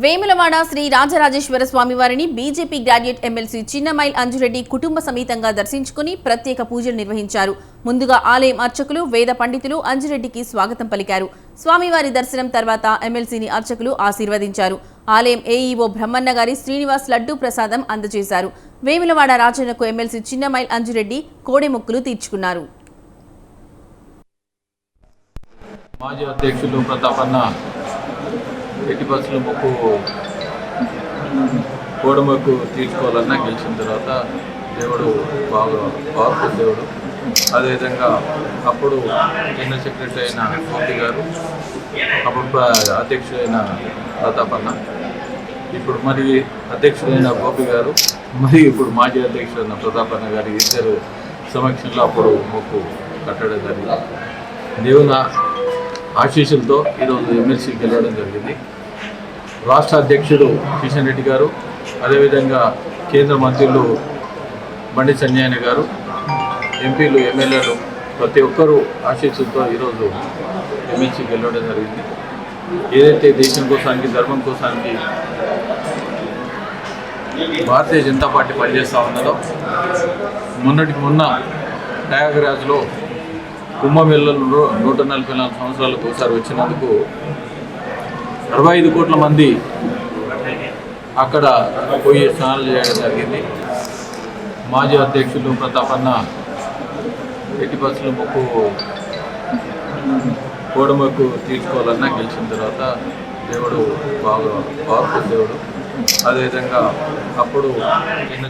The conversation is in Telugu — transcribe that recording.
వేములవాడ శ్రీ రాజరాజేశ్వర స్వామి వారిని BJP graduate MLC Chinnamail Anjureddy కుటుంబ సమేతంగా దర్శించుకుని ప్రత్యేక పూజలు నిర్వహించారు. ముందుగా ఆలయం అర్చకులు వేద పండితులు అంజురెడ్డికి స్వాగతం పలికారు. స్వామివారి దర్శనం తర్వాత ఎమ్మెల్సీని అర్చకులు ఆశీర్వదించారు. ఆలయం ఏఈఓ బ్రహ్మన్న గారి శ్రీనివాస్ లడ్డూ ప్రసాదం అందజేశారు. వేములవాడ రాజన్నకు ఎమ్మెల్సీ చిన్నమైల్ అంజురెడ్డి కోడెముక్కులు తీర్చుకున్నారు. మాజీ అధ్యక్షులు ప్రతాపన్న ఎట్టి బస్సులు మొక్కు కోడమొక్కు తీర్చుకోవాలన్నా గెలిచిన తర్వాత దేవుడు బాగా పవర్ఫుల్ దేవుడు. అదేవిధంగా అప్పుడు జనరల్ సెక్రటరీ అయిన గోపి గారు అప్పుడు అధ్యక్షుడైన ప్రతాపన్న ఇప్పుడు మరి అధ్యక్షుడైన గోపి గారు మరి ఇప్పుడు మాజీ అధ్యక్షుడైన ప్రతాపన్న గారి ఇద్దరు సమక్షంలో అప్పుడు మొక్కు కట్టడం జరిగింది. దేవుని ఆశీస్సులతో ఈరోజు ఎమ్మెల్సీకి గెలవడం జరిగింది. రాష్ట్ర అధ్యక్షుడు కిషన్ రెడ్డి గారు అదేవిధంగా కేంద్ర మంత్రులు బండి సంజయన గారు ఎంపీలు ఎమ్మెల్యేలు ప్రతి ఒక్కరూ ఆశీస్సులతో ఈరోజు ఎమ్మెల్సీకి గెలవడం జరిగింది. ఏదైతే దేశం కోసానికి ధర్మం కోసానికి భారతీయ జనతా పార్టీ పనిచేస్తూ ఉన్నదో మొన్నటికి మొన్న ప్రయాగరాజ్లో కుంభమేళలో నూట నలభై నాలుగు సంవత్సరాలకు ఒకసారి వచ్చినందుకు అరవై ఐదు కోట్ల మంది అక్కడ పోయి స్నానాలు చేయడం జరిగింది. మాజీ అధ్యక్షులు ప్రతాపన్న ఎట్టి బస్సులు మొక్కు కోడమొక్కు తీర్చుకోవాలన్నా గెలిచిన తర్వాత దేవుడు బాగా బాగుంది దేవుడు. అదేవిధంగా అప్పుడు చిన్న